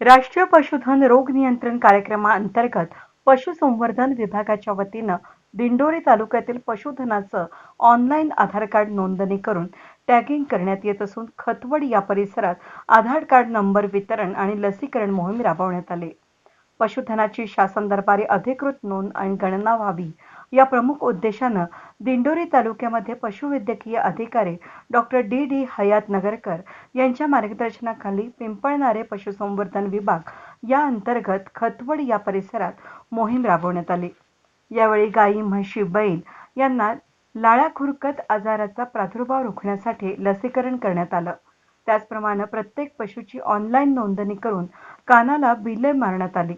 राष्ट्रीय पशुधन रोग नियंत्रण कार्यक्रमाअंतर्गत पशुसंवर्धन विभागाच्या वतीनं दिंडोरी तालुक्यातील पशुधनाचं ऑनलाईन आधार कार्ड नोंदणी करून टॅगिंग करण्यात येत असून खतवड या परिसरात आधार कार्ड नंबर वितरण आणि लसीकरण मोहीम राबवण्यात आली. पशुधनाची शासन दरबारी अधिकृत नोंद आणि गणना व्हावी या प्रमुख उद्देशानं दिंडोरी तालुक्यामध्ये पशुवैद्यकीय अधिकारी doctor D D Hayat Nagarkar यांच्या मार्गदर्शनाखाली पिंपळणारे पशुसंवर्धन विभाग या अंतर्गत खतवड या परिसरात मोहीम राबवण्यात आली. यावेळी गायी म्हशी बैल यांना लाळा खुरकत आजाराचा प्रादुर्भाव रोखण्यासाठी लसीकरण करण्यात आलं. त्याचप्रमाणे प्रत्येक पशुची ऑनलाईन नोंदणी करून कानाला बिले मारण्यात आली.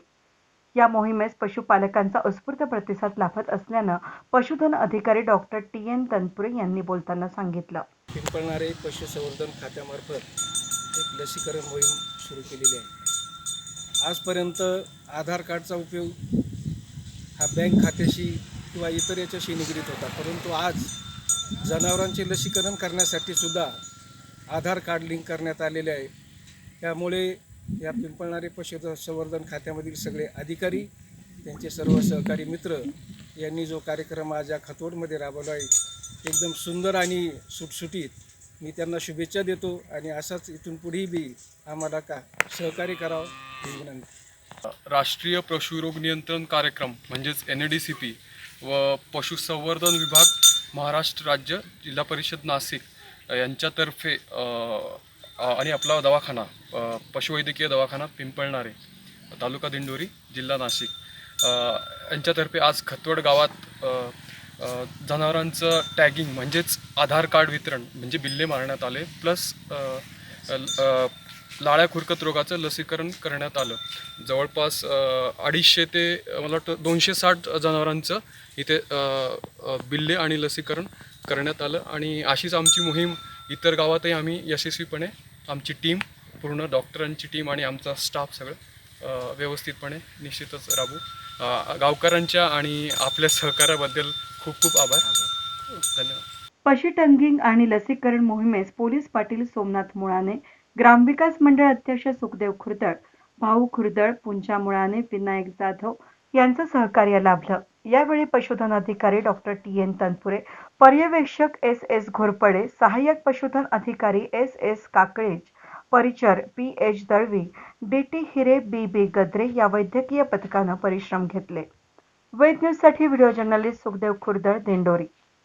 या मोहिमेस पशुपालकांचा उत्स्फूर्त प्रतिसाद लाभत असल्यानं पशुधन अधिकारी डॉक्टर टी एन तनपुरे यांनी बोलताना सांगितलं. पिंपळणारे पशुसंवर्धन खात्यामार्फत एक लसीकरण मोहीम सुरू केलेली आहे. आजपर्यंत आधार कार्डचा उपयोग हा बँक खात्याशी किंवा इतर याच्याशी निगडीत होता. परंतु आज जनावरांचे लसीकरण करण्यासाठी सुद्धा आधार कार्ड लिंक करण्यात आलेले आहे. त्यामुळे या पिंपळणारे पशुसंवर्धन खात्यामधील सगळे अधिकारी त्यांचे सर्व सहकारी मित्र यांनी जो कार्यक्रम आज या खतवडमध्ये राबवला आहे एकदम सुंदर आणि सुटसुटीत मी त्यांना शुभेच्छा देतो आणि असाच इथून पुढेही बी आम्हाला का सहकार्य करावं ही विनंती. राष्ट्रीय पशुरोग नियंत्रण कार्यक्रम म्हणजेच एन डी सी पी व पशुसंवर्धन विभाग महाराष्ट्र राज्य जिल्हा परिषद नाशिक यांच्यातर्फे आणि आपला दवाखाना पशुवैद्यकीय दवाखाना पिंपळणारे तालुका दिंडोरी जिल्हा नाशिक. यांच्यातर्फे आज खतवड गावात जनावरांचं टॅगिंग म्हणजेच आधार कार्ड वितरण म्हणजे बिल्ले मारण्यात आले प्लस लाळ्या खुरकत रोगाचं लसीकरण करण्यात आलं. जवळपास अडीचशे ते मला वाटतं दोनशे साठ जनावरांचं इथे बिल्ले आणि लसीकरण करण्यात आलं. आणि अशीच आमची मोहीम इतर गावातही आम्ही यशस्वीपणे आमची टीम पूर्ण डॉक्टरांची टीम आणि आमचा स्टाफ सगळं व्यवस्थितपणे निश्चितच राबू. गावकऱ्यांच्या आणि आपल्या सहकार्याबद्दल खूप खूप आभार. धन्यवाद. पशुटंगिंग आणि लसीकरण मोहिमेस पोलीस पाटील सोमनाथ मुळाने ग्रामविकास मंडळ अध्यक्ष सुखदेव खुर्दळ भाऊ खुर्दळ पुंचा मुळाने विनायक जाधव यांचं सहकार्य लाभलं. यावेळी पशुधन अधिकारी डॉक्टर टी एन तनपुरे पर्यवेक्षक एस एस घोरपडे सहाय्यक पशुधन अधिकारी S S Kakalej परिचर P. H. Dalvi D T. Hire B. B. Gadre या वैद्यकीय पथकानं परिश्रम घेतले. वेद न्यूजसाठी व्हिडिओ जर्नलिस्ट सुखदेव खुर्दळ दिंडोरी.